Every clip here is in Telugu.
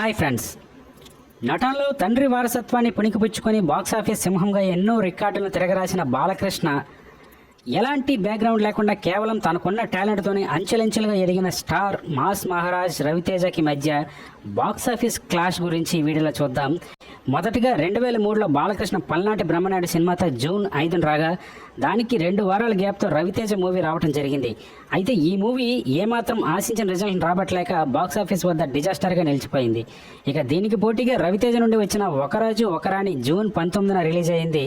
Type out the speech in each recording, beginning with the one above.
Hi friends. నటనలో తండ్రి వారసత్వాన్ని పుణికిపుచ్చుకొని బాక్సాఫీస్ సింహంగా ఎన్నో రికార్డులను తిరగరాసిన బాలకృష్ణ ఎలాంటి బ్యాక్గ్రౌండ్ లేకుండా కేవలం తనకున్న టాలెంట్తోనే అంచెలంచెలుగా ఎదిగిన స్టార్ మాస్ మహారాజ్ రవితేజకి మధ్య బాక్సాఫీస్ క్లాష్ గురించి ఈ వీడియోలో చూద్దాం. మొదటగా రెండు వేల మూడులో బాలకృష్ణ పల్నాటి బ్రహ్మనాయుడు సినిమాతో జూన్ ఐదున రాగా దానికి రెండు వారాల గ్యాప్తో రవితేజ మూవీ రావడం జరిగింది. అయితే ఈ మూవీ ఏమాత్రం ఆశించిన రిజల్ట్ రాబట్టలేక బాక్సాఫీస్ వద్ద డిజాస్టర్గా నిలిచిపోయింది. ఇక దీనికి పోటీగా రవితేజ నుండి వచ్చిన ఒకరాజు ఒకరాని జూన్ పంతొమ్మిదిన రిలీజ్ అయింది.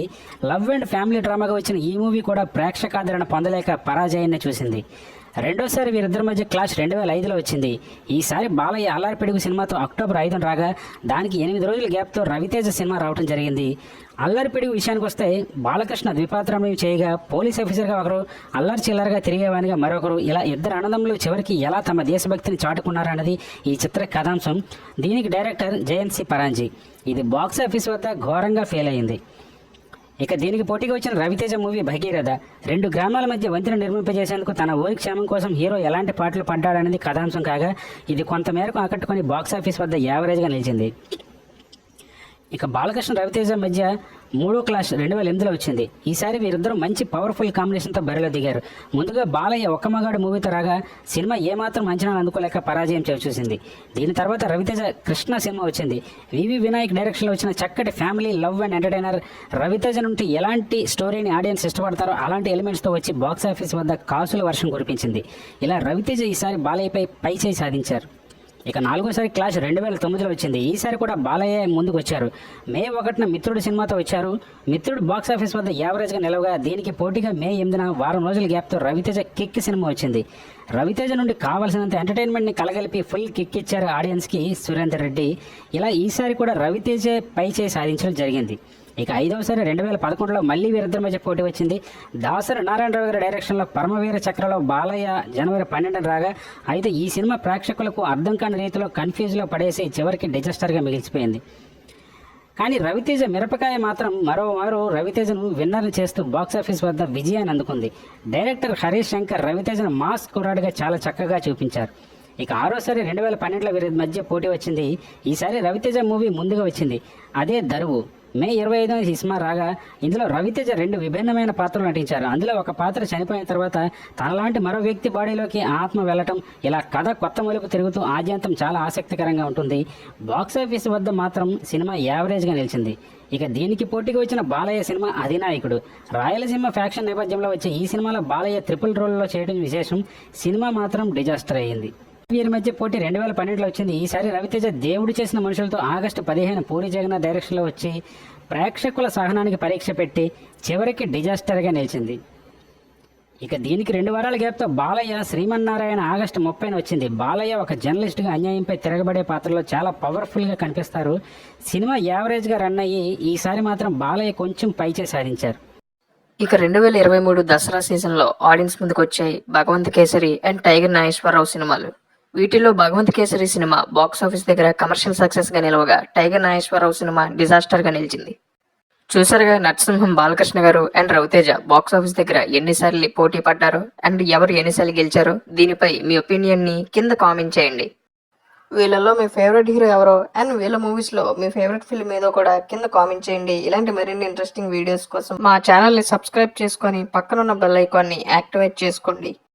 లవ్ అండ్ ఫ్యామిలీ డ్రామాగా వచ్చిన ఈ మూవీ కూడా ప్రేక్షకాదరణ పొందలేక పరాజయాన్ని చూసింది. రెండోసారి వీరిద్దరి మధ్య క్లాష్ రెండు వేల ఐదులో వచ్చింది. ఈసారి బాలయ్య అల్లారిపిడుగు సినిమాతో అక్టోబర్ ఐదున రాగా దానికి ఎనిమిది రోజుల గ్యాప్తో రవితేజ సినిమా రావడం జరిగింది. అల్లరిపిడుగు విషయానికి వస్తే బాలకృష్ణ ద్విపాత్రమయం చేయగా పోలీస్ ఆఫీసర్గా ఒకరు అల్లరి చిల్లరగా తిరిగేవానిగా మరొకరు ఇలా ఇద్దరు అన్నదమ్ములు చివరికి ఎలా తమ దేశభక్తిని చాటుకున్నారన్నది ఈ చిత్ర కథాంశం. దీనికి డైరెక్టర్ జయంత్ సి పరాంజీ. ఇది బాక్స్ ఆఫీస్ వద్ద ఘోరంగా ఫెయిల్ అయింది. ఇక దీనికి పోటీగా వచ్చిన రవితేజ మూవీ భగీరథ. రెండు గ్రామాల మధ్య వంతెన నిర్మింపజేసేందుకు తన ఊరి క్షేమం కోసం హీరో ఎలాంటి పాటలు పడ్డాడనేది కథాంశం కాగా ఇది కొంతమేరకు ఆకట్టుకొని బాక్సాఫీస్ వద్ద యావరేజ్గా నిలిచింది. ఇక బాలకృష్ణ రవితేజ మధ్య మూడో క్లాష్ రెండు వేల ఎనిమిదిలో వచ్చింది. ఈసారి వీరిద్దరూ మంచి పవర్ఫుల్ కాంబినేషన్తో బరిలో దిగారు. ముందుగా బాలయ్య ఒక్క మగాడు మూవీతో రాగా సినిమా ఏమాత్రం అంచనాలు అందుకోలేక పరాజయం చూసింది. దీని తర్వాత రవితేజ కృష్ణ సినిమా వచ్చింది. వివి వినాయక్ డైరెక్షన్లో వచ్చిన చక్కటి family love and entertainer Raviteja నుండి ఎలాంటి స్టోరీని ఆడియన్స్ ఇష్టపడతారో అలాంటి ఎలిమెంట్స్తో వచ్చి బాక్స్ ఆఫీస్ వద్ద కాసుల వర్షం కురిపించింది. ఇలా రవితేజ ఈసారి బాలయ్యపై పై చేయి సాధించారు. ఇక నాలుగోసారి క్లాష్ రెండు వేల తొమ్మిదిలో వచ్చింది. ఈసారి కూడా బాలయ్య ముందుకు వచ్చారు మే ఒకటిన మిత్రుడు సినిమాతో వచ్చారు. మిత్రుడు బాక్స్ ఆఫీస్ వద్ద యావరేజ్గా నిలవగా దీనికి పోటీగా మే ఎనిమిదిన వారం రోజుల గ్యాప్తో రవితేజ కిక్ సినిమా వచ్చింది. రవితేజ నుండి కావాల్సినంత ఎంటర్టైన్మెంట్ని కలగలిపి ఫుల్ కిక్ ఇచ్చారు ఆడియన్స్కి సురేందర్ రెడ్డి. ఇలా ఈసారి కూడా రవితేజ పై చేయి సాధించడం జరిగింది. ఇక ఐదవసారి రెండు వేల పదకొండులో మళ్ళీ వీరిద్దరి మధ్య పోటీ వచ్చింది. దాసరి నారాయణరావు గారి డైరెక్షన్లో పరమవీర చక్రలో బాలయ్య జనవరి పన్నెండున రాగా అయితే ఈ సినిమా ప్రేక్షకులకు అర్థం కాని రీతిలో కన్ఫ్యూజ్లో పడేసి చివరికి డిజాస్టర్గా మిగిలిచిపోయింది. కానీ రవితేజ మిరపకాయ మాత్రం మరోమారు రవితేజను విన్నర్ చేస్తూ బాక్సాఫీస్ వద్ద విజయాన్ని అందుకుంది. డైరెక్టర్ హరీష్ శంకర్ రవితేజను మాస్ కుర్రాడుగా చాలా చక్కగా చూపించారు. ఇక ఆరోసారి రెండు వేల పన్నెండులో వీరి మధ్య పోటీ వచ్చింది. ఈసారి రవితేజ మూవీ ముందుగా వచ్చింది. అదే దరువు. మే ఇరవై ఐదున ఈ సినిమా రాగా ఇందులో రవితేజ రెండు విభిన్నమైన పాత్రలు నటించారు. అందులో ఒక పాత్ర చనిపోయిన తర్వాత తనలాంటి మరో వ్యక్తి బాడీలోకి ఆత్మ వెళ్ళటం ఇలా కథ కొత్త మలుపు తిరుగుతూ ఆద్యంతం చాలా ఆసక్తికరంగా ఉంటుంది. బాక్సాఫీస్ వద్ద మాత్రం సినిమా యావరేజ్గా నిలిచింది. ఇక దీనికి పోటీకి వచ్చిన బాలయ్య సినిమా అధినాయకుడు. రాయలసీమ ఫ్యాక్షన్ నేపథ్యంలో వచ్చే ఈ సినిమాలో బాలయ్య ట్రిపుల్ రోల్లో చేయడం విశేషం. సినిమా మాత్రం డిజాస్టర్ అయ్యింది. వీరి మధ్య పోటీ రెండు వేల పన్నెండులో వచ్చింది. ఈసారి రవితేజ దేవుడు చేసిన మనుషులతో ఆగస్టు పదిహేను పూరి జగన్నాథ్ డైరెక్షన్లో వచ్చి ప్రేక్షకుల సహనానికి పరీక్ష పెట్టి చివరికి డిజాస్టర్గా నిలిచింది. ఇక దీనికి రెండు వారాల గ్యాప్తో బాలయ్య శ్రీమన్నారాయణ ఆగస్టు ముప్పైన వచ్చింది. బాలయ్య ఒక జర్నలిస్ట్గా అన్యాయంపై తిరగబడే పాత్రలో చాలా పవర్ఫుల్గా కనిపిస్తారు. సినిమా యావరేజ్గా రన్ అయ్యి ఈసారి మాత్రం బాలయ్య కొంచెం పైచే సాధించారు. ఇక రెండు వేల ఇరవై మూడు దసరా సీజన్లో ఆడియన్స్ ముందుకు వచ్చాయి భగవంత్ కేసరి అండ్ టైగర్ నాగేశ్వరరావు సినిమాలు. వీటిలో Bhagavanth Kesari cinema box office దగ్గర కమర్షియల్ సక్సెస్గా నిలవగా టైగర్ నాగేశ్వరరావు సినిమా డిజాస్టర్గా నిలిచింది. చూసారుగా నరసింహం బాలకృష్ణ గారు అండ్ రవితేజ బాక్స్ ఆఫీస్ దగ్గర ఎన్నిసార్లు పోటీ పడ్డారో అండ్ ఎవరు ఎన్నిసార్లు గెలిచారో దీనిపై మీ ఒపీనియన్ని కింద కామెంట్ చేయండి. వీళ్ళలో మీ ఫేవరెట్ హీరో ఎవరో అండ్ వీళ్ళ మూవీస్లో మీ ఫేవరెట్ ఫిల్మ్ ఏదో కూడా కింద కామెంట్ చేయండి. ఇలాంటి మరిన్ని ఇంట్రెస్టింగ్ వీడియోస్ కోసం మా ఛానల్ని సబ్స్క్రైబ్ చేసుకొని పక్కనున్న బెల్ ఐకాన్ని యాక్టివేట్ చేసుకోండి.